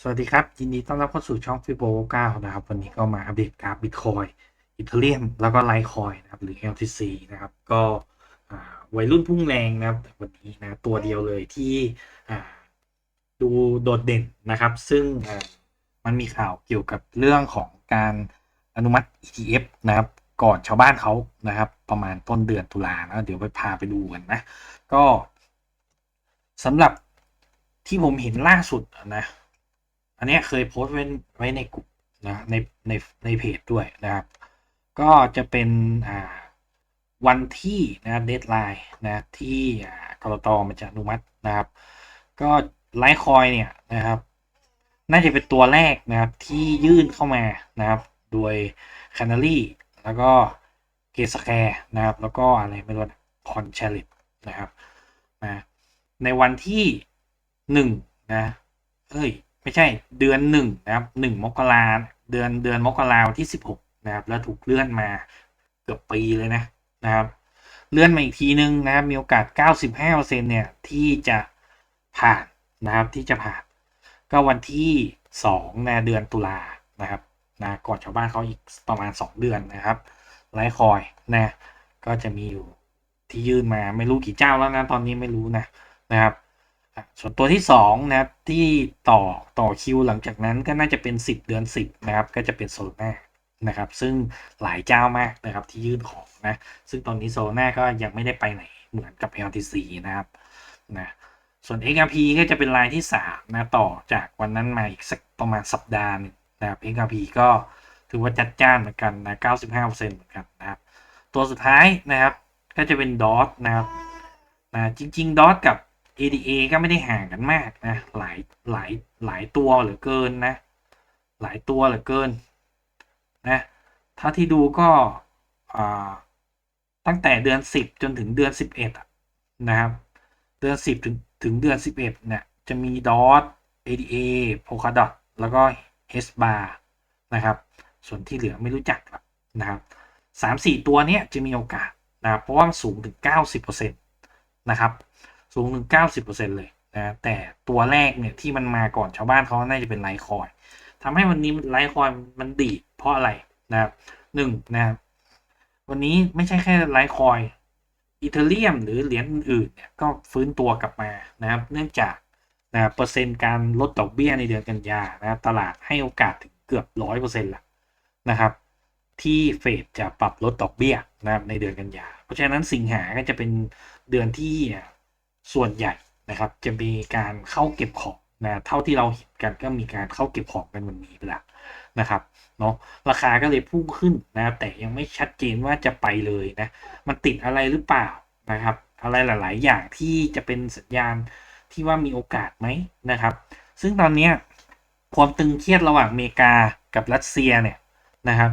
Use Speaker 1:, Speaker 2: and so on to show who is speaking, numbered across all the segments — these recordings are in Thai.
Speaker 1: สวัสดีครับ ยินดีต้อนรับเข้าสู่ช่องฟิโบ9นะครับ วันนี้ก็มาอัปเดตกราฟบิตคอยอีเทเรียมแล้วก็ไลคอยนะครับ หรือ LTC นะครับ ก็วัยรุ่นพุ่งแรงนะครับวันนี้นะตัวเดียวเลยที่ดูโดดเด่นนะครับ ซึ่งมันมีข่าวเกี่ยวกับเรื่องของการอนุมัติ ETF นะครับก่อนชาวบ้านเขานะครับ ประมาณต้นเดือนตุลานะเดี๋ยวไปพาไปดูกันนะ ก็สำหรับที่ผมเห็นล่าสุดนะ อันนี้เคยโพสต์ไว้ไว้ในกลุ่มนะในในในเพจด้วยนะครับ ก็จะเป็นอ่าวันที่นะเดทไลน์นะที่อ่ากรตมันจะอนุมัตินะครับ ก็ไลท์คอยเนี่ยนะครับ น่าจะเป็นตัวแรกนะครับที่ยื่นเข้ามานะครับ โดย Canary แล้วก็เกสแคร์นะครับ แล้วก็อะไรไม่รู้คอนเชลิตนะครับนะในวันที่หนึ่งนะเอ้ย ไม่ใช่เดือนหนึ่งนะครับหนึ่งมกราเดือนเดือนมกราวที่สิบหกนะครับ แล้วถูกเลื่อนมาเกือบปีเลยนะนะครับ เลื่อนมาอีกทีนึงนะครับมีโอกาส 95%เนี่ยที่จะผ่านนะครับที่จะผ่าน ก็วันที่2นเดือนตุลานะครับนะก่อนชาวบ้านเขาอีกประมาณ 2 เดือนนะครับไลคอยนะก็จะมีอยู่ที่ยื่นมาไม่รู้กี่เจ้าแล้วนะตอนนี้ไม่รู้นะนะครับ ส่วนตัวที่2นะครับที่ต่อต่อคิวหลังจากนั้นก็น่าจะเป็น 10 เดือน 10 นะครับ ก็จะเป็นโซลนานะครับ ซึ่งหลายเจ้ามากนะครับที่ยื่นของนะ ซึ่งตอนนี้โซลนาก็ยังไม่ได้ไปไหนเหมือนกับ LTC นะครับนะส่วน XRP ก็จะเป็นรายที่3นะต่อจากวันนั้นมาอีกสักประมาณสัปดาห์นึงนะครับ XRP ก็ถือว่าจัดจ้านเหมือนกันนะ 95%เหมือนกันนะครับ ตัวสุดท้ายนะครับก็จะเป็น DOT นะครับนะจริงๆ DOT กับ ADA ก็ไม่ได้ห่างกันมากนะ หลายหลายหลายตัวเหลือเกินนะ หลายตัวเหลือเกินนะถ้าที่ดูก็ตั้งแต่เดือน 10 จนถึงเดือน 11อะนะครับ เดือน 10 ถึงถึงเดือน 11เนี่ยจะมี DOT ADA Polkadot แล้วก็ h bar นะครับ ส่วนที่เหลือไม่รู้จักนะครับสามสี่ตัวนี้จะมีโอกาสนะเพราะว่ามันสูงถึง 90%นะครับ สูงถึง 90%เลยนะแต่ตัวแรกเนี่ยที่มันมาก่อนชาวบ้านเขาน่าจะเป็นไลท์คอยทำให้วันนี้ไลท์คอยมันดีดเพราะอะไรนะครับหนึ่งนะครับวันนี้ไม่ใช่แค่ไลท์คอยอีเทเรียมหรือเหรียญอื่นเนี่ยก็ฟื้นตัวกลับมานะครับ เนื่องจากนะเปอร์เซ็นต์การลดดอกเบี้ยในเดือนกันยานะตลาดให้โอกาสถึงเกือบร้อยเปอร์เซ็นต์ละนะครับ ที่เฟดจะปรับลดดอกเบี้ยนะครับในเดือนกันยา เพราะฉะนั้นสิงหาก็จะเป็นเดือนที่ ส่วนใหญ่นะครับ จะมีการเข้าเก็บของนะเท่าที่เราเห็นกันก็มีการเข้าเก็บของกันวันนี้ไปแล้วนะครับเนาะราคาก็เลยพุ่งขึ้นนะแต่ยังไม่ชัดเจนว่าจะไปเลยนะมันติดอะไรหรือเปล่านะครับ อะไรหลาย ๆ อย่างที่จะเป็นสัญญาณที่ว่ามีโอกาสไหมนะครับ ซึ่งตอนนี้ความตึงเครียดระหว่างอเมริกากับรัสเซียเนี่ยนะครับ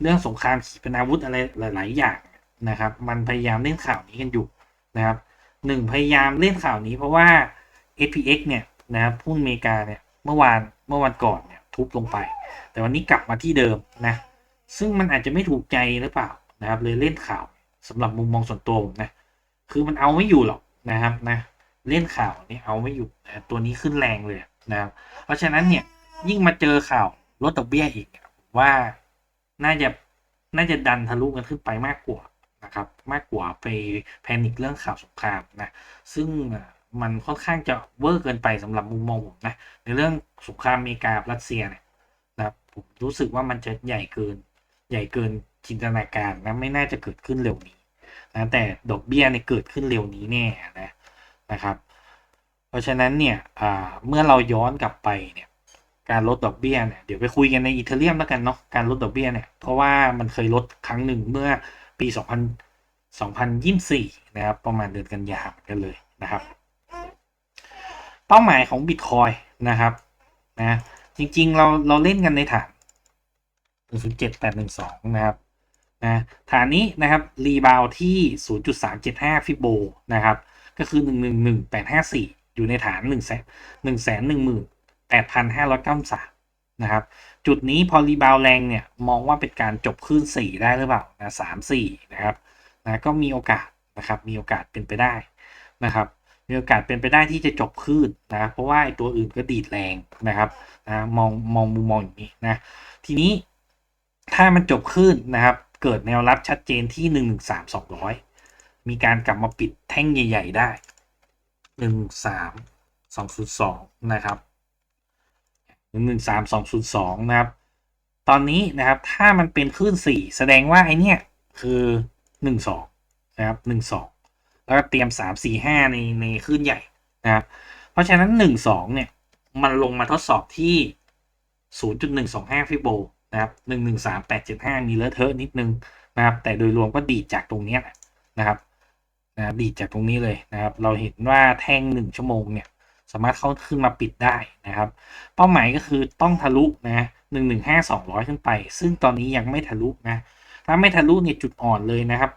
Speaker 1: เรื่องสงครามขีปนาวุธอะไรหลาย ๆ อย่างนะครับ มันพยายามเล่นข่าวนี้กันอยู่นะครับ หนึ่งพยายามเล่นข่าวนี้เพราะว่า SPX เนี่ยนะครับหุ้นอเมริกาเนี่ยเมื่อวานเมื่อวันก่อนเนี่ยทุบลงไป แต่วันนี้กลับมาที่เดิมนะซึ่งมันอาจจะไม่ถูกใจหรือเปล่านะครับเลยเล่นข่าวสำหรับมุมมองส่วนตัวผมนะคือมันเอาไม่อยู่หรอกนะครับนะเล่นข่าวนี่เอาไม่อยู่นะตัวนี้ขึ้นแรงเลยนะครับเพราะฉะนั้นเนี่ยยิ่งมาเจอข่าวลดดอกเบี้ยอีกว่าน่าจะน่าจะดันทะลุกันขึ้นไปมากกว่า นะครับมากกว่าไปแพนิคเรื่องข่าวสงครามนะซึ่งมันค่อนข้างจะเวอร์เกินไปสำหรับมุมมองผมนะในเรื่องสงครามอเมริการัสเซียเนี่ยนะครับผมรู้สึกว่ามันจะใหญ่เกิน ใหญ่เกินจินตนาการนะไม่น่าจะเกิดขึ้นเร็วนี้นะแต่ดอกเบี้ยเนี่ยเกิดขึ้นเร็วนี้แน่นะนะครับ เพราะฉะนั้นเนี่ยเมื่อเราย้อนกลับไปเนี่ยการลดดอกเบี้ยเนี่ยเดี๋ยวไปคุยกันในอีเทเรียมแล้วกันเนาะการลดดอกเบี้ยเนี่ยเพราะว่ามันเคยลดครั้งหนึ่งเมื่อ ปี 2000 2024 นะครับ ประมาณเดือนกันยายนกันเลยนะครับ เป้าหมายของบิตคอยนะครับนะจริงๆ เราเราเล่นกันในฐาน1.7812 นะครับนะฐานนี้นะครับ รีบาวที่ 0.375 ฟิโบนะครับ ก็คือ 111854 อยู่ในฐาน1 1 1 8,593 นะครับ จุดนี้พอรีบาวแรงเนี่ยมองว่าเป็นการจบขึ้น 4 ได้หรือเปล่านะ3 4นะครับนะก็มีโอกาสนะครับมีโอกาสเป็นไปได้นะครับมีโอกาสเป็นไปได้ที่จะจบคลื่นนะเพราะว่าไอตัวอื่นก็ดีดแรงนะครับนะมองมองมุมมองอย่างนี้นะทีนี้ถ้ามันจบคลื่นนะครับเกิดแนวรับชัดเจนที่หนึ่งหนึ่งสามสองร้อยมีการกลับมาปิดแท่งใหญ่ ๆ ได้หนึ่งสามสองศูนย์สองนะครับ หนึ่งหนึ่งสามสองศูนย์สองนะครับ ตอนนี้นะครับถ้ามันเป็นคลื่นสี่แสดงว่าไอเนี้ยคือหนึ่งสองนะครับหนึ่งสองแล้วก็เตรียมสามสี่ห้าในในคลื่นใหญ่นะครับเพราะฉะนั้นหนึ่งสองเนี่ยมันลงมาทดสอบที่ศูนย์จุดหนึ่งสองห้าฟิโบนะครับหนึ่งหนึ่งสามแปดเจ็ดห้ามีเลอะเทอะนิดนึงนะครับแต่โดยรวมก็ดีดจากตรงเนี้ยแหละนะครับนะดีดจากตรงนี้เลยนะครับ เราเห็นว่าแท่งหนึ่งชั่วโมงเนี่ย สามารถเข้าขึ้นมาปิดได้นะครับ เป้าหมายก็คือต้องทะลุนะหนึ่งหนึ่งห้าสองร้อยขึ้นไป ซึ่งตอนนี้ยังไม่ทะลุนะ ถ้าไม่ทะลุเนี่ยจุดอ่อนเลยนะครับ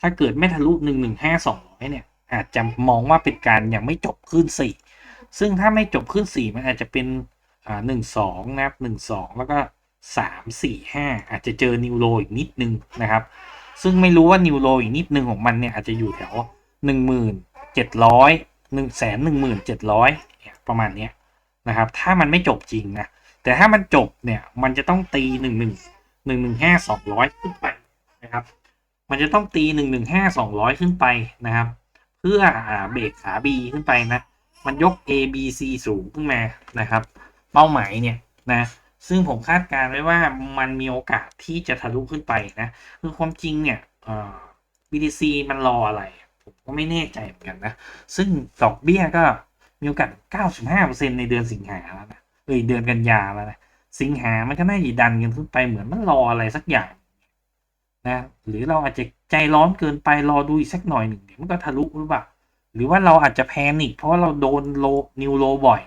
Speaker 1: ถ้าเกิดไม่ทะลุหนึ่งหนึ่งห้าสองร้อยเนี่ย อาจจะมองว่าเป็นการยังไม่จบขึ้นสี่ซึ่งถ้าไม่จบขึ้นสี่มันอาจจะเป็นอ่าหนึ่งสองนะครับหนึ่งสองแล้วก็สามสี่ห้าอาจจะเจอนิวโรอีกนิดนึงนะครับ ซึ่งไม่รู้ว่านิวโรอีกนิดนึงของมันเนี่ยอาจจะอยู่แถวหนึ่งหมื่นเจ็ดร้อย หนึ่งแสนหนึ่งหมื่นเจ็ดร้อยประมาณเนี้ยนะครับ ถ้ามันไม่จบจริงนะ แต่ถ้ามันจบเนี่ย มันจะต้องตีหนึ่งหนึ่งหนึ่งหนึ่งห้าสองร้อยขึ้นไปนะครับ มันจะต้องตีหนึ่งหนึ่งห้าสองร้อยขึ้นไปนะครับ เพื่อเบรกขา B ขึ้นไปนะ มันยก A B C สูงขึ้นมานะครับ เป้าหมายเนี่ยนะซึ่งผมคาดการณ์ไว้ว่ามันมีโอกาสที่จะทะลุขึ้นไปนะ คือความจริงเนี่ยเอ่อ BTC มันรออะไร ผมก็ไม่แน่ใจเหมือนกันนะ ซึ่งดอกเบี้ยก็มีโอกาส 95%ในเดือนสิงหาแล้วนะเอ้ยเดือนกันยาแล้วนะสิงหามันก็น่าจะดันกันขึ้นไปเหมือนมันรออะไรสักอย่างนะหรือเราอาจจะใจร้อนเกินไปรอดูอีกสักหน่อยหนึ่งเดี๋ยวมันก็ทะลุหรือเปล่าหรือว่าเราอาจจะแพนิคเพราะเราโดนโลนิวโลบ่อย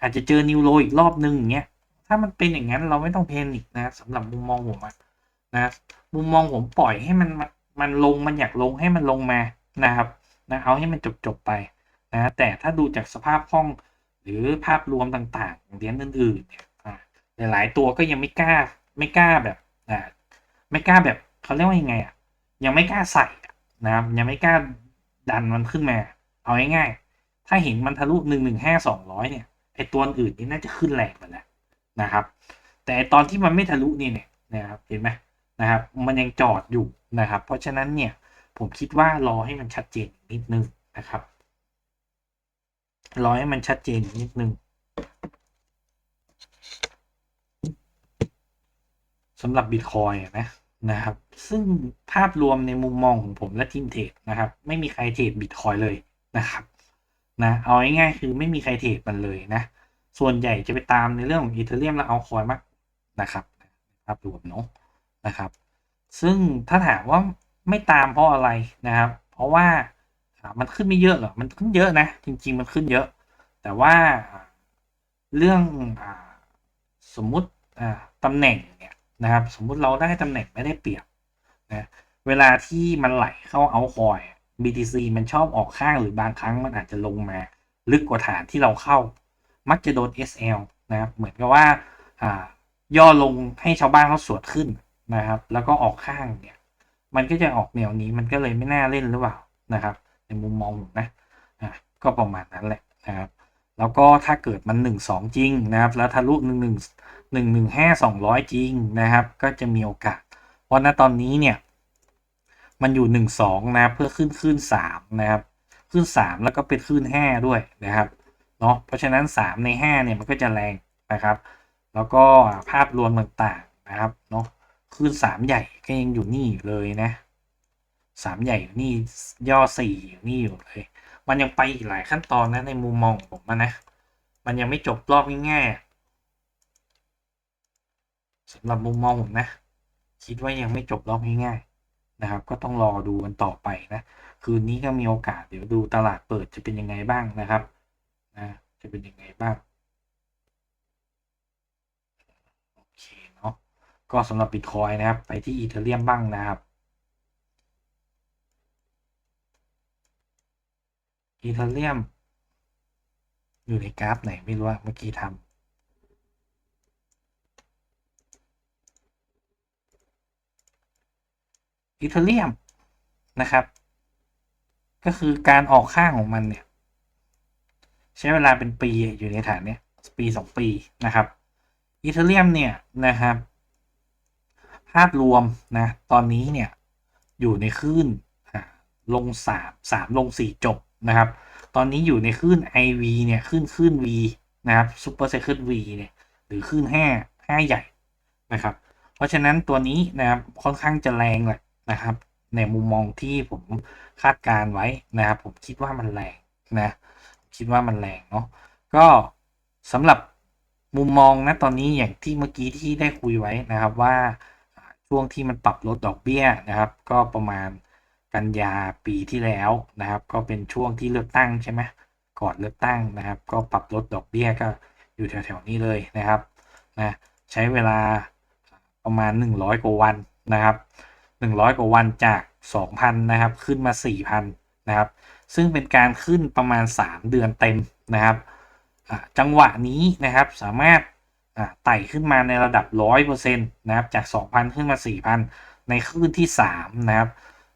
Speaker 1: อาจจะเจอนิวโลอีกรอบนึงอย่างเงี้ยถ้ามันเป็นอย่างนั้นเราไม่ต้องแพนิคนะสำหรับมุมมองผมนะมุมมองผมปล่อยให้มันมันลงมันอยากลงให้มันลงมา นะครับนะเอาให้มันจบจบๆไปนะแต่ถ้าดูจากสภาพคล่องหรือภาพรวมต่างๆของเหรียญอื่นๆเนี่ยหลายๆตัวก็ยังไม่กล้าไม่กล้าแบบไม่กล้าแบบเขาเรียกว่ายังไงอะยังไม่กล้าใส่นะครับยังไม่กล้าดันมันขึ้นมา เอาง่ายๆถ้าเห็นมันทะลุหนึ่งหนึ่งห้าสองร้อยเนี่ยไอตัวอื่นนี่น่าจะขึ้นแรงไปแล้วนะครับ แต่ตอนที่มันไม่ทะลุนี่เนี่ยนะครับเห็นไหมนะครับ มันยังจอดอยู่นะครับ เพราะฉะนั้นเนี่ย ผมคิดว่ารอให้มันชัดเจนนิดนึงนะครับ รอให้มันชัดเจนนิดนึงสำหรับบิตคอยนะนะครับ ซึ่งภาพรวมในมุมมองของผมและทีมเทรดนะครับ ไม่มีใครเทรดบิตคอยเลยนะครับนะเอาง่ายๆคือไม่มีใครเทรดมันเลยนะ ส่วนใหญ่จะไปตามในเรื่องของอีเทเรียมและเอาคอยมากนะครับภาพรวมเนาะนะครับ ซึ่งถ้าถามว่า ไม่ตามเพราะอะไรนะครับ เพราะว่ามันขึ้นไม่เยอะหรอ มันขึ้นเยอะนะ จริง ๆ มันขึ้นเยอะ แต่ว่าเรื่องสมมุติตำแหน่งเนี่ยนะครับ สมมุติเราได้ตำแหน่งไม่ได้เปรียบนะเวลาที่มันไหลเข้าเอาคอย BTC มันชอบออกข้างหรือบางครั้งมันอาจจะลงมา ลึกกว่าฐานที่เราเข้า มักจะโดน SL นะครับ เหมือนกับว่าย่อลงให้ชาวบ้านเขาสวดขึ้นนะครับ แล้วก็ออกข้างเนี่ย มันก็จะออกแนวนี้มันก็เลยไม่น่าเล่นหรือเปล่านะครับ ในมุมมองผมนะอะก็ประมาณนั้นแหละนะครับ แล้วก็ถ้าเกิดมันหนึ่งสองจริงนะครับ แล้วทะลุหนึ่งหนึ่งหนึ่งหนึ่งห้าสองร้อยจริงนะครับ ก็จะมีโอกาส เพราะณตอนนี้เนี่ยมันอยู่หนึ่งสองนะเพื่อขึ้นขึ้นสามนะครับ ขึ้นสามแล้วก็เป็นขึ้นห้าด้วยนะครับเนาะเพราะฉะนั้นสามในห้าเนี่ยมันก็จะแรงนะครับ แล้วก็ภาพรวมต่างๆนะครับเนาะ ขึ้นสามใหญ่ก็ยังอยู่นี่อยู่เลยนะสามใหญ่อยู่นี่ย่อสี่อยู่นี่อยู่เลย มันยังไปอีกหลายขั้นตอนนะในมุมมองของผมนะ มันยังไม่จบรอบง่ายๆสำหรับมุมมองผมนะ คิดว่ายังไม่จบรอบง่ายๆนะครับ ก็ต้องรอดูกันต่อไปนะ คืนนี้ก็มีโอกาสเดี๋ยวดูตลาดเปิดจะเป็นยังไงบ้างนะครับนะจะเป็นยังไงบ้าง โอเคเนาะ ก็สำหรับบิตคอยนะครับ ไปที่อีเทเรียมบ้างนะครับอีเทเรียม อยู่ในกราฟไหนไม่รู้ว่าเมื่อกี้ทำอีเทเรียมนะครับ ก็คือการออกข้างของมันเนี่ย ใช้เวลาเป็นปีอยู่ในฐานเนี้ยปีสองปีนะครับอีเทเรียมเนี่ยนะครับาพรวมนะตอนนี้เนี่ยอยู่ในคลื่นลงสามสามลงสี่จบนะครับ ตอนนี้อยู่ในคลื่น IV เนี่ยคลื่นคลื่น V นะครับ Super Cycle V เนี่ยหรือคลื่นห้าห้าใหญ่นะครับ เพราะฉะนั้นตัวนี้นะครับค่อนข้างจะแรงแหละนะครับ ในมุมมองที่ผมคาดการไว้นะครับผมคิดว่ามันแรงนะคิดว่ามันแรงเนาะก็สำหรับมุมมองนะตอนนี้อย่างที่เมื่อกี้ที่ได้คุยไว้นะครับว่า ช่วงที่มันปรับลดดอกเบี้ยนะครับ ก็ประมาณกันยาปีที่แล้วนะครับ ก็เป็นช่วงที่เลือกตั้งใช่ไหมก่อนเลือกตั้งนะครับ ก็ปรับลดดอกเบี้ยก็อยู่แถวๆนี้เลยนะครับนะใช้เวลาประมาณ 100 กว่าวันนะครับ 100 กว่าวันจาก 2,000 นะครับ ขึ้นมา 4,000 นะครับ ซึ่งเป็นการขึ้นประมาณ 3 เดือนเต็มนะครับจังหวะนี้นะครับสามารถ ไต่ขึ้นมาในระดับ 100%นะครับจาก 2,000 ขึ้นมา 4,000 ในขึ้นที่ 3 นะครับ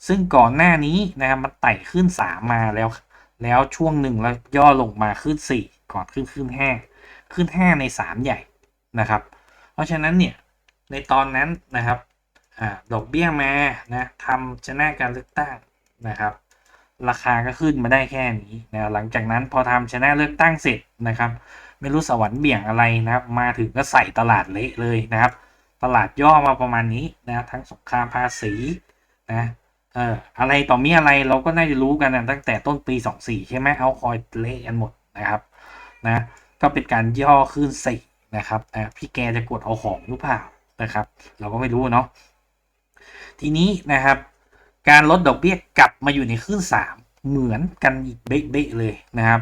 Speaker 1: ซึ่งก่อนหน้านี้นะครับมันไต่ขึ้น 3 มาแล้ว แล้วช่วงหนึ่งแล้วย่อลงมาขึ้น 4 ก่อนขึ้นขึ้น 5 ขึ้น 5 ใน 3 ใหญ่นะครับ เพราะฉะนั้นเนี่ยในตอนนั้นนะครับอดอกเบี้ยมานะทำชนะการเลือกตั้งนะครับ ราคาก็ขึ้นมาได้แค่นี้นะหลังจากนั้นพอทำชนะเลือกตั้งเสร็จนะครับ ไม่รู้สวรรค์เบี่ยงอะไรนะครับ มาถึงก็ใส่ตลาดเละเลยนะครับ ตลาดย่อมาประมาณนี้นะทั้งสงครามภาษีนะเอ่ออะไรต่อมีอะไรเราก็น่าจะรู้กันนะตั้งแต่ต้นปี 24 ใช่ไหมเอาคอยเละกันหมดนะครับนะก็เป็นการย่อขึ้นสี่นะครับนะพี่แกจะกดเอาของหรือเปล่านะครับ เราก็ไม่รู้เนาะทีนี้นะครับ การลดดอกเบี้ยกลับมาอยู่ในคลื่น3 เหมือนกันอีกเบ๊ะเลยนะครับ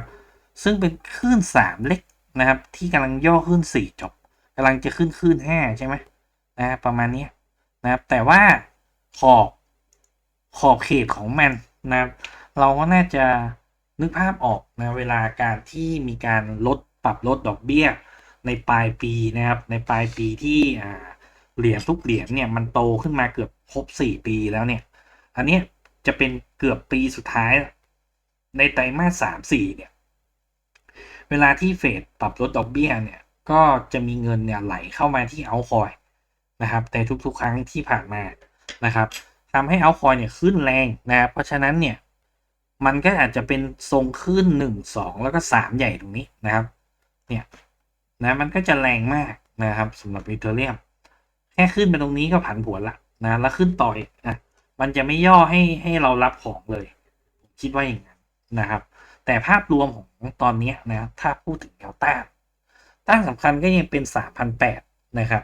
Speaker 1: ซึ่งเป็นคลื่น3เล็ก นะครับ ที่กำลังย่อขึ้น 4 จบกำลังจะขึ้นคลื่น5 ใช่ไหมนะประมาณนี้นะครับ แต่ว่าขอบขอบเขตของมันนะครับ เราก็น่าจะนึกภาพออกนะเวลาการที่มีการลดปรับลดดอกเบี้ย ในปลายปีนะครับ ในปลายปีที่อ่าเหรียญทุกเหรียญเนี่ยมันโตขึ้นมาเกือบครบ 4 ปีแล้วเนี่ย อันนี้จะเป็นเกือบปีสุดท้ายในไตรมาสสามสี่เนี่ย เวลาที่เฟดปรับลดดอกเบี้ยเนี่ยก็จะมีเงินเนี่ยไหลเข้ามาที่เอาคอยนะครับในทุกๆ ครั้งที่ผ่านมานะครับทำให้เอาคอยเนี่ยขึ้นแรงนะครับเพราะฉะนั้นเนี่ยมันก็อาจจะเป็นทรงขึ้นหนึ่งสองแล้วก็สามใหญ่ตรงนี้นะครับเนี่ยนะมันก็จะแรงมากนะครับสำหรับอีเทเรียมแค่ขึ้นไปตรงนี้ก็ผันผวนละนะแล้วขึ้นต่อยนะมันจะไม่ย่อให้ให้เรารับของเลย คิดว่าอย่างนั้นนะครับ แต่ภาพรวมของตอนนี้นะถ้าพูดถึงแนวต้านต้านสำคัญก็ยังเป็น 3,008นะครับ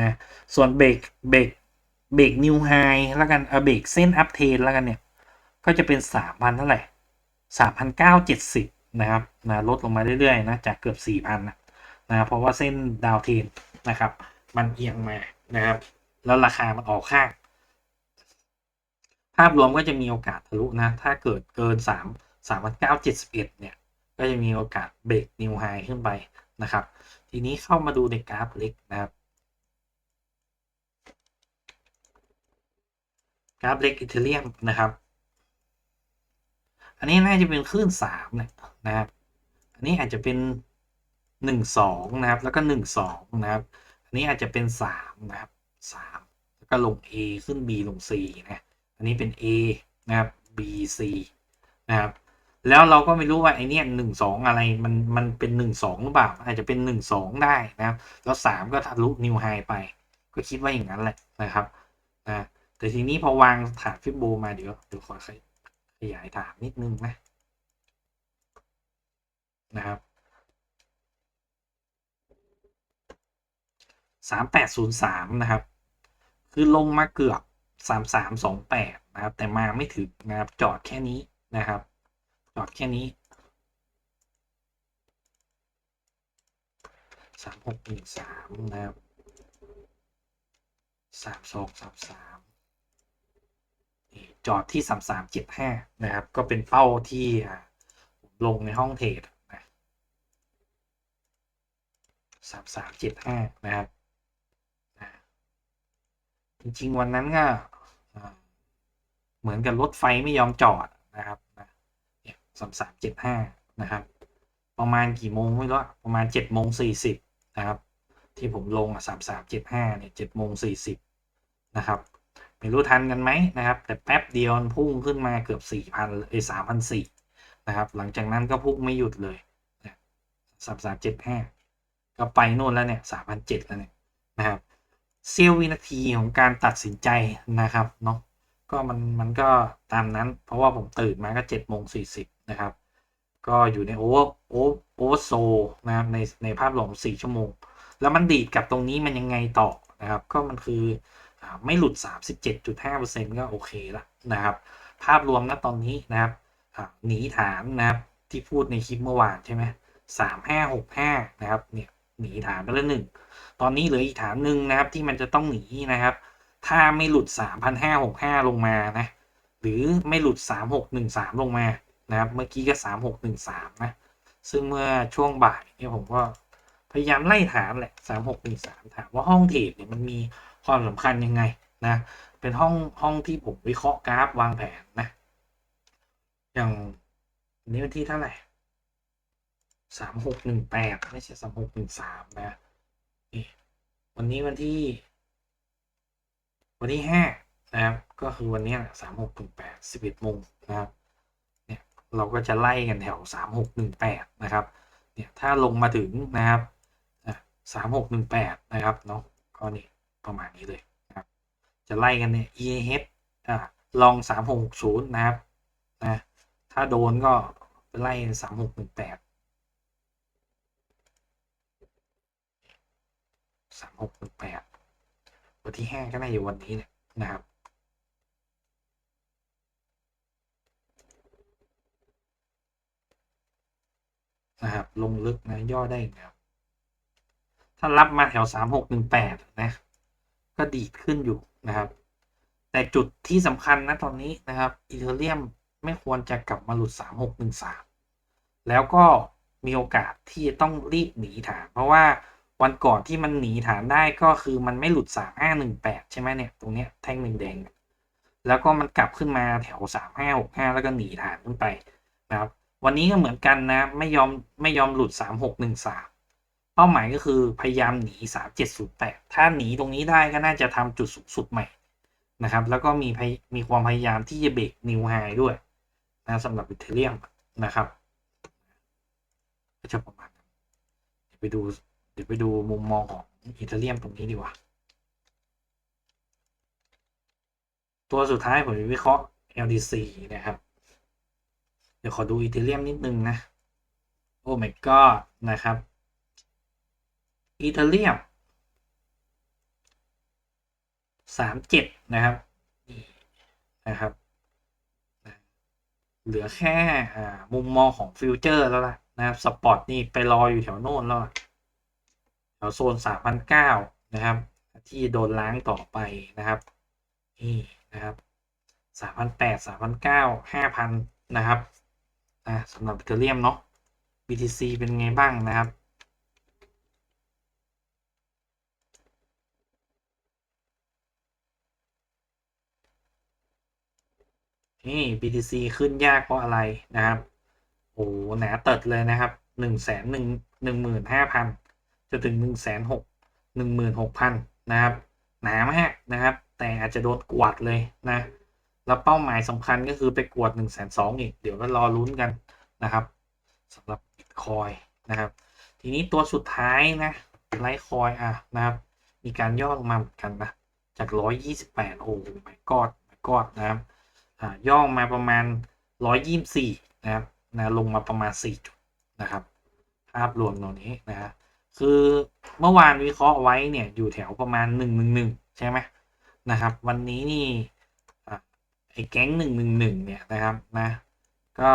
Speaker 1: นะส่วนเบรกเบรกเบรกนิวไฮแล้วกันเบรกเส้นอัพเทนแล้วกันเนี่ย ก็จะเป็น3,000เท่าไหร่3,970นะครับนะลดลงมาเรื่อยๆนะจากเกือบ 4,000นะนะเพราะว่าเส้นดาวเทนนะครับ มันเอียงมานะครับ แล้วราคามันออกข้าง ภาพรวมก็จะมีโอกาสทะลุนะ ถ้าเกิดเกิน3 3,971 เนี่ย ก็จะมีโอกาสเบรกนิวไฮขึ้นไปนะครับ ทีนี้เข้ามาดูในกราฟเล็กนะครับ กราฟเล็กอีเทเรียมนะครับ อันนี้น่าจะเป็นคลื่นสามเนี่ยนะครับ อันนี้อาจจะเป็นหนึ่งสองนะครับ แล้วก็หนึ่งสองนะครับ อันนี้อาจจะเป็นสามนะครับสามแล้วก็ลง A ขึ้น B ลง C นะ อันนี้เป็น A นะครับ B C นะครับ แล้วเราก็ไม่รู้ว่าไอเนี้ยหนึ่งสองอะไรมันมันเป็นหนึ่งสองหรือเปล่า อาจจะเป็นหนึ่งสองได้นะครับแล้วสามก็ทะลุนิวไฮไป ก็คิดว่าอย่างนั้นแหละนะครับนะแต่ทีนี้พอวางฐานฟิบโบมาเดี๋ยวเดี๋ยวขอขยายฐานนิดนึงนะนะครับสามแปดศูนย์สามนะครับ คือลงมาเกือบสามสามสองแปดนะครับ แต่มาไม่ถึงนะครับจอดแค่นี้นะครับ จอดแค่นี้สามหกหนึ่งสามนะครับสามสองสามสามจอดที่สามสามเจ็ดห้านะครับ ก็เป็นเป้าที่ลงในห้องเทรดนะสามสามเจ็ดห้านะครับจริงๆวันนั้นก็เหมือนกับรถไฟไม่ยอมจอดนะครับ สามสามเจ็ดห้านะครับ ประมาณกี่โมงไม่รู้ประมาณเจ็ดโมงสี่สิบนะครับ ที่ผมลงอะสามสามเจ็ดห้าเนี่ยเจ็ดโมงสี่สิบนะครับไม่รู้ทันกันไหมนะครับ แต่แป๊บเดียวพุ่งขึ้นมาเกือบสี่พันเอ้สามพันสี่นะครับ หลังจากนั้นก็พุ่งไม่หยุดเลยสามสามเจ็ดห้าก็ไปโน่นแล้วเนี่ยสามพันเจ็ดแล้วเนี่ยนะครับเสี้ยววินาทีของการตัดสินใจนะครับเนาะก็มันมันก็ตามนั้น เพราะว่าผมตื่นมาก็เจ็ดโมงสี่สิบ นะครับ ก็อยู่ในโอเวอร์โอโอเวอร์โซนะครับในในภาพรวมสี่ชั่วโมง แล้วมันดีดกับตรงนี้มันยังไงต่อนะครับ ก็มันคืออไม่หลุด 37.5%ก็โอเคละนะครับ ภาพรวมนะตอนนี้นะครับหนีฐานนะครับที่พูดในคลิปเมื่อวานใช่ไหมสามห้าหกห้านะครับเนี่ยหนีฐานไปแล้วหนึ่งตอนนี้เหลืออีกฐานหนึ่งนะครับที่มันจะต้องหนีนะครับ ถ้าไม่หลุดสามพันห้าหกห้าลงมานะหรือไม่หลุดสามหกหนึ่งสามลงมา นะครับ เมื่อกี้ก็สามหกหนึ่งสามนะ ซึ่งเมื่อช่วงบ่ายเนี่ยผมก็พยายามไล่ถามแหละสามหกหนึ่งสามถามว่าห้องเทรดเนี่ยมันมีความสำคัญยังไงนะ เป็นห้องห้องที่ผมวิเคราะห์กราฟวางแผนนะ อย่างนี้วันที่เท่าไหร่สามหกหนึ่งแปดไม่ใช่สามหกหนึ่งสามนะวันนี้วันที่ วันที่ห้านะครับ ก็คือวันนี้สามหกหนึ่งแปดสิบเอ็ดโมงนะครับ เราก็จะไล่กันแถวสามหกหนึ่งแปดนะครับ เนี่ยถ้าลงมาถึงนะครับสามหกหนึ่งแปดนะครับเนาะก็นี่ประมาณนี้เลยนะครับ จะไล่กันเนี่ย EH อ่าลองสามหกศูนย์นะครับนะถ้าโดนก็ไปไล่สามหกหนึ่งแปดสามหกหนึ่งแปดวันที่ห้าก็น่าอยู่วันนี้เนี่ยนะครับ นะครับ ลงลึกนะย่อได้นะครับถ้ารับมาแถวสามหกหนึ่งแปดนะ ก็ดีดขึ้นอยู่นะครับ แต่จุดที่สำคัญนะตอนนี้นะครับอีเทเรียมไม่ควรจะกลับมาหลุดสามหกหนึ่งสามแล้วก็มีโอกาสที่จะต้องรีบหนีฐาน เพราะว่าวันก่อนที่มันหนีฐานได้ก็คือมันไม่หลุดสามห้าหนึ่งแปดใช่ไหมเนี่ย ตรงเนี้ยแท่งหนึ่งแดงแล้วก็มันกลับขึ้นมาแถวสามห้าหกห้าแล้วก็หนีฐานขึ้นไปนะครับ วันนี้ก็เหมือนกันนะ ไม่ยอมไม่ยอมหลุดสามหกหนึ่งสามเป้าหมายก็คือพยายามหนีสามเจ็ดศูนย์แปดถ้าหนีตรงนี้ได้ก็น่าจะทำจุดสูงสุดใหม่นะครับ แล้วก็มีมีความพยายามที่จะเบรกนิวไฮด้วยนะสำหรับอิตาเลียมนะครับก็จะประมาณเดี๋ยวไปดูเดี๋ยวไปดูมุมมองของอิตาเลียมตรงนี้ดีกว่า ตัวสุดท้ายผมวิเคราะห์ LDC นะครับ ดี๋ยวขอดูอีเทเรียมนิดนึงนะ โอ้ my god นะครับอีเทเรียมสามเจ็ดนะครับนะครับ เหลือแค่มุมมองของฟิวเจอร์แล้วล่ะนะครับสปอร์ตนี่ไปรออยู่แถวโน่นแล้วแถวโซนสามพันเก้านะครับ ที่โดนล้างต่อไปนะครับนี่นะครับสามพันแปดสามพันเก้าห้าพันนะครับ นะสำหรับเทเรียมเนาะ BTC เป็นไงบ้างนะครับ นี่ BTC ขึ้นยากเพราะอะไรนะครับ โอ้หนาเติดเลยนะครับหนึ่งแสนหนึ่งหนึ่งหมื่นห้าพันจนถึงหนึ่งแสนหกหนึ่งหมื่นหกพันนะครับ หนามากนะครับ แต่อาจจะโดนกวดเลยนะ แล้วเป้าหมายสำคัญก็คือไปกวดหนึ่งแสนสองอีก เดี๋ยวก็รอลุ้นกันนะครับสำหรับบิตคอยนะครับ ทีนี้ตัวสุดท้ายนะไลท์คอยอะนะครับ มีการย่อลงมาเหมือนกันนะ จากร้อยยี่สิบแปดโอ้ไม่กอดไม่กอดนะครับอ่าย่อมาประมาณร้อยยี่สี่นะครับนะลงมาประมาณสี่จุดนะครับ ภาพรวมตรงนี้นะฮะคือเมื่อวานวิเคราะห์ไว้เนี่ยอยู่แถวประมาณหนึ่งหนึ่งหนึ่งใช่ไหมนะครับ วันนี้นี่ ไอ้แก๊งหนึ่งหนึ่งหนึ่งเนี่ยนะครับนะ ก็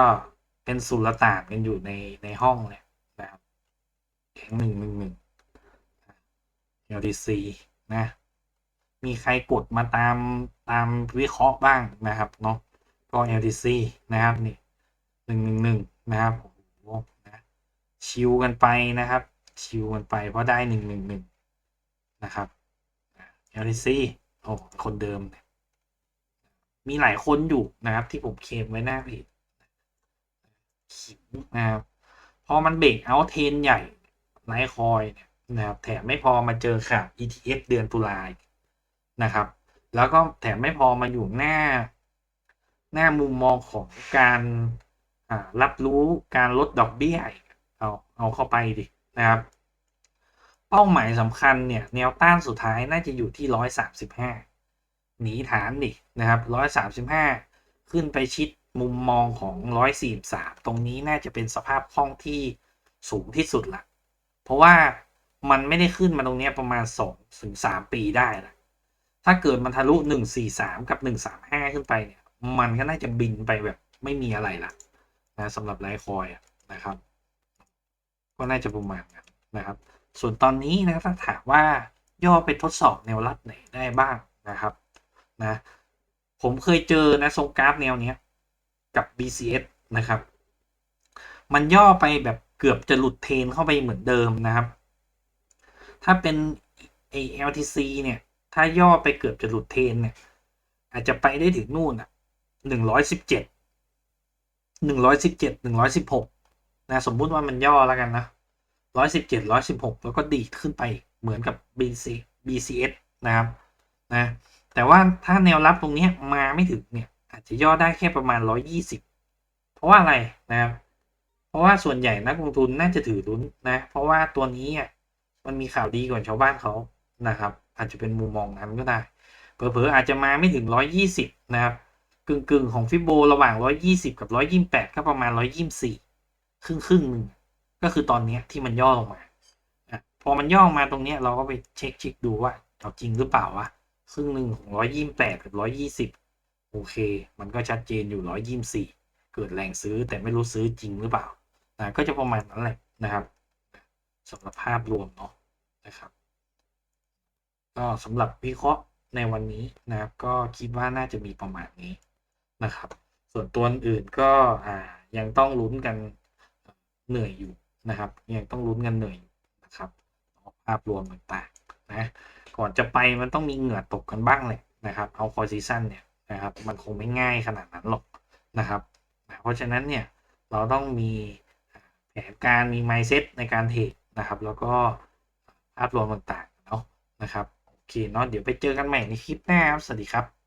Speaker 1: เป็นสุลต่านกันอยู่ในในห้องเลยนะครับแก๊งหนึ่งหนึ่งหนึ่ง LDC นะ มีใครกดมาตามตามวิเคราะห์บ้างนะครับเนาะก็ LDC นะครับนี่หนึ่งหนึ่งหนึ่งนะครับโอ้โหนะชิวกันไปนะครับ ชิวกันไปเพราะได้หนึ่งหนึ่งหนึ่งนะครับ LDC โอ้คนเดิม มีหลายคนอยู่นะครับ ที่ผมเคมไว้หน้าเพจขิงนะครับพอมันเบรกเอาเทนใหญ่ไลคอยเนี่ยนะครับแถมไม่พอมาเจอข่าว ETF เดือนตุลาอีกนะครับ แล้วก็แถมไม่พอมาอยู่หน้า หน้ามุมมองของการรับรู้การลดดอกเบี้ยเอาเอาเข้าไปดินะครับ เป้าหมายสำคัญเนี่ย แนวต้านสุดท้ายน่าจะอยู่ที่ร้อยสามสิบห้า หนีฐานดินะครับร้อยสามสิบห้าขึ้นไปชิดมุมมองของร้อยสี่สามตรงนี้น่าจะเป็นสภาพคล่องที่สูงที่สุดละเพราะว่ามันไม่ได้ขึ้นมาตรงนี้ประมาณสองถึงสามปีได้ละถ้าเกิดมันทะลุหนึ่งสี่สามกับหนึ่งสามห้าขึ้นไปเนี่ย มันก็น่าจะบินไปแบบไม่มีอะไรละนะสำหรับไลคอยนะครับ ก็น่าจะประมาณนั้นนะครับ ส่วนตอนนี้นะครับถ้าถามว่าย่อไปทดสอบแนวรับไหนได้บ้างนะครับ นะ ผมเคยเจอนะทรงกราฟแนวเนี้ยกับ BCS นะครับ มันย่อไปแบบเกือบจะหลุดเทนเข้าไปเหมือนเดิมนะครับ ถ้าเป็น ALTC เนี่ย ถ้าย่อไปเกือบจะหลุดเทนเนี่ย อาจจะไปได้ถึงนู่นอะหนึ่งร้อยสิบเจ็ดหนึ่งร้อยสิบเจ็ดหนึ่งร้อยสิบหกนะ สมมุติว่ามันย่อแล้วกันนะร้อยสิบเจ็ดร้อยสิบหกแล้วก็ดีดขึ้นไปเหมือนกับ BC BCS นะครับ นะ แต่ว่าถ้าแนวรับตรงนี้มาไม่ถึงเนี่ย อาจจะย่อได้แค่ประมาณร้อยี่สิบเพราะว่าอะไรนะครับ เพราะว่าส่วนใหญ่นักลงทุนน่าจะถือลุ้นนะ เพราะว่าตัวนี้อะมันมีข่าวดีกว่าชาวบ้านเขานะครับ อาจจะเป็นมุมมองนั้นก็ได้ เผลอๆอาจจะมาไม่ถึง 120 นะครับกึ่งกึ่งๆ ของฟิโบระหว่าง 120 กับ 128 ก็ประมาณ 124 ครึ่งครึ่งหนึ่งก็คือตอนนี้ที่มันย่อลงมา พอมันย่อมาตรงนี้เราก็ไปเช็คเช็คดูว่าเอาจริงหรือเปล่าวะ ครึ่งหนึ่งของ128กับ120โอเค มันก็ชัดเจนอยู่124เกิดแรงซื้อแต่ไม่รู้ซื้อจริงหรือเปล่านะก็จะประมาณนั้นแหละนะครับสำหรับภาพรวมเนาะนะครับก็สำหรับวิเคราะห์ในวันนี้นะครับก็คิดว่าน่าจะมีประมาณนี้นะครับ ส่วนตัวอื่นก็อ่ายังต้องลุ้นกันเหนื่อยอยู่นะครับ ยังต้องลุ้นกันเหนื่อยนะครับภาพรวมต่างๆนะ ก่อนจะไปมันต้องมีเหงื่อตกกันบ้างเลยนะครับเอาคอซีซั่นเนี่ยนะครับมันคงไม่ง่ายขนาดนั้นหรอกนะครับนะเพราะฉะนั้นเนี่ยเราต้องมีแผนการมีไมซ์เซ็ตในการเทรดนะครับ แล้วก็ภาพรวมต่างๆเนาะนะครับโอเคเนาะเดี๋ยวไปเจอกันใหม่ในคลิปหน้าครับ สวัสดีครับ